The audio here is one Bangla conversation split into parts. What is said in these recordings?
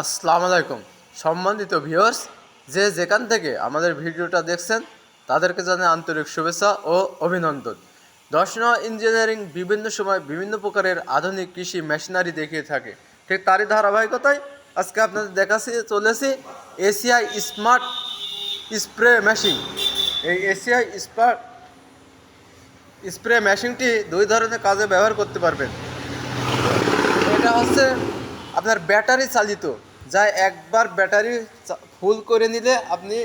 আসসালামু আলাইকুম। সম্মানিত ভিউয়ার্স, যে যেখান থেকে আমাদের ভিডিওটা দেখছেন, তাদেরকে জানাই আন্তরিক শুভেচ্ছা ও অভিনন্দন। দর্শনা, ইঞ্জিনিয়ারিং বিভিন্ন সময় বিভিন্ন প্রকারের আধুনিক কৃষি মেশিনারি দেখিয়ে থাকে। ঠিক তারই ধারাবাহিকতায় আজকে আপনাদের দেখাচ্ছি, চলেছি এসিআই স্মার্ট স্প্রে মেশিন। এই এসিআই স্মার্ট স্প্রে মেশিনটি দুই ধরনের কাজে ব্যবহার করতে পারবেন। এটা হচ্ছে আপনার ব্যাটারি চালিত যা একবার ব্যাটারি ফুল করে নিলে আপনি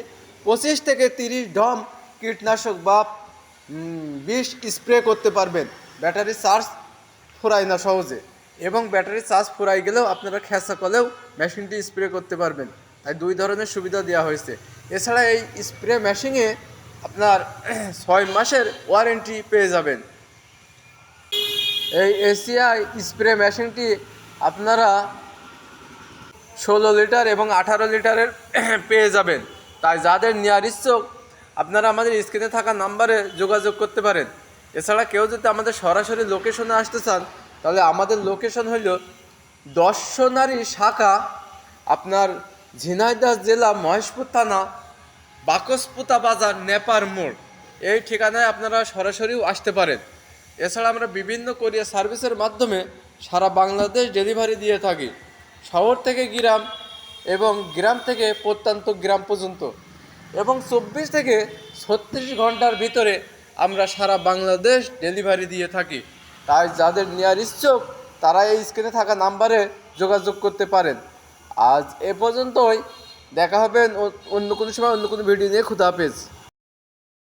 পঁচিশ থেকে তিরিশ ডম কীটনাশক বা বিষ স্প্রে করতে পারবেন। ব্যাটারি চার্জ ফুরায় না সহজে। এবং ব্যাটারি চার্জ ফুরাই গেলেও আপনারা খেঁচা করলেও মেশিনটি স্প্রে করতে পারবেন। তাই দুই ধরনের সুবিধা দেওয়া হয়েছে। এছাড়া এই স্প্রে মেশিনে আপনার ছয় মাসের ওয়ারেন্টি পেয়ে যাবেন। এই এসিআই স্প্রে মেশিনটি আপনারা ষোলো লিটার এবং আঠারো লিটারের পেয়ে যাবেন। তাই যাদের নেওয়ার ইচ্ছুক, আপনারা আমাদের স্ক্রিনে থাকা নাম্বারে যোগাযোগ করতে পারেন। এছাড়া কেউ যদি আমাদের সরাসরি লোকেশনে আসতে চান, তাহলে আমাদের লোকেশন হইল দর্শনারী শাখা, আপনার ঝিনাইদহ জেলা মহেশপুর থানা, বাকসপুতা বাজার, নেপার মোড়। এই ঠিকানায় আপনারা সরাসরিও আসতে পারেন। এছাড়া আমরা বিভিন্ন কোরিয়ার সার্ভিসের মাধ্যমে সারা বাংলাদেশ ডেলিভারি দিয়ে থাকি। শহর থেকে গ্রাম এবং গ্রাম থেকে প্রত্যন্ত গ্রাম পর্যন্ত। এবং চব্বিশ থেকে ছত্রিশ ঘণ্টার ভিতরে আমরা সারা বাংলাদেশ ডেলিভারি দিয়ে থাকি। তাই যাদের নেওয়ার ইচ্ছুক, তারা এই স্ক্রিনে থাকা নাম্বারে যোগাযোগ করতে পারেন। আজ এ পর্যন্তই। দেখা হবে অন্য কোনো সময়, অন্য কোনো ভিডিও নিয়ে। খুদা হাফেজ।